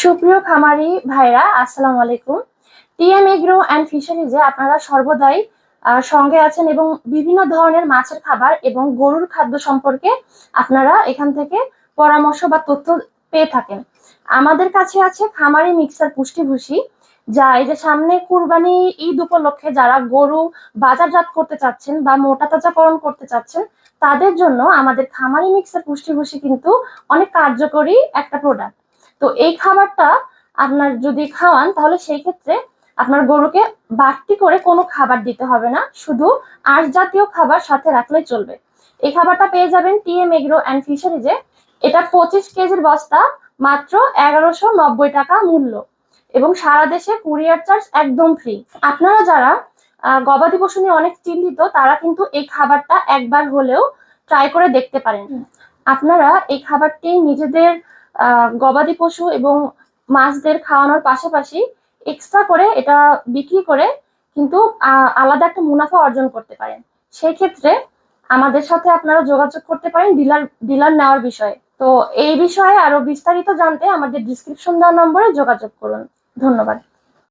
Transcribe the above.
সুপ্রিয় খামারি ভাইরা, আসসালামু আলাইকুম। টিএম এগ্রো অ্যান্ড ফিশারিজে আপনারা সর্বদাই সঙ্গে আছেন এবং বিভিন্ন ধরনের মাছের খাবার এবং গরুর খাদ্য সম্পর্কে আপনারা এখান থেকে পরামর্শ বা তথ্য পেয়ে থাকেন। আমাদের কাছে আছে খামারি মিক্সার পুষ্টিভূষি, যা এই যে সামনে কুরবানি ঈদ উপলক্ষে যারা গরু বাজারজাত করতে চাচ্ছেন বা মোটা তাজাকরণ করতে চাচ্ছেন, তাদের জন্য আমাদের খামারি মিক্সার পুষ্টিভূষি কিন্তু অনেক কার্যকরী একটা প্রোডাক্ট তো এই খাবারটা আপনার যদি খাওয়ান তাহলে সেই ক্ষেত্রে আপনার গরুকে বাড়তি করে কোনো খাবার দিতে হবে না। শুধু আঁশ জাতীয় খাবার সাথে রাখলে চলবে। এই খাবারটা পেয়ে যাবেন টিএম এগ্রো অ্যান্ড ফিশারিজে। এটা পঁচিশ কেজির বস্তা মাত্র এগারোশো নব্বই টাকা মূল্য। এবং সারা দেশে কুরিয়ার চার্জ একদম ফ্রি। আপনারা যারা গবাদি পশু নিয়ে অনেক চিন্তিত তারা কিন্তু এই খাবারটা একবার হলেও ট্রাই করে দেখতে পারেন। আপনারা এই খাবারটি নিজেদের গবাদি পশু এবং মাছদের খাওয়ানোর পাশাপাশি এক্সট্রা করে এটা বিক্রি করে কিন্তু আলাদা একটা মুনাফা অর্জন করতে পারেন। সেই ক্ষেত্রে আমাদের সাথে আপনারা যোগাযোগ করতে পারেন ডিলার ডিলার নেওয়ার বিষয়ে। তো এই বিষয়ে আরও বিস্তারিত জানতে আমাদের ডিসক্রিপশন দেওয়ার নম্বরে যোগাযোগ করুন। ধন্যবাদ।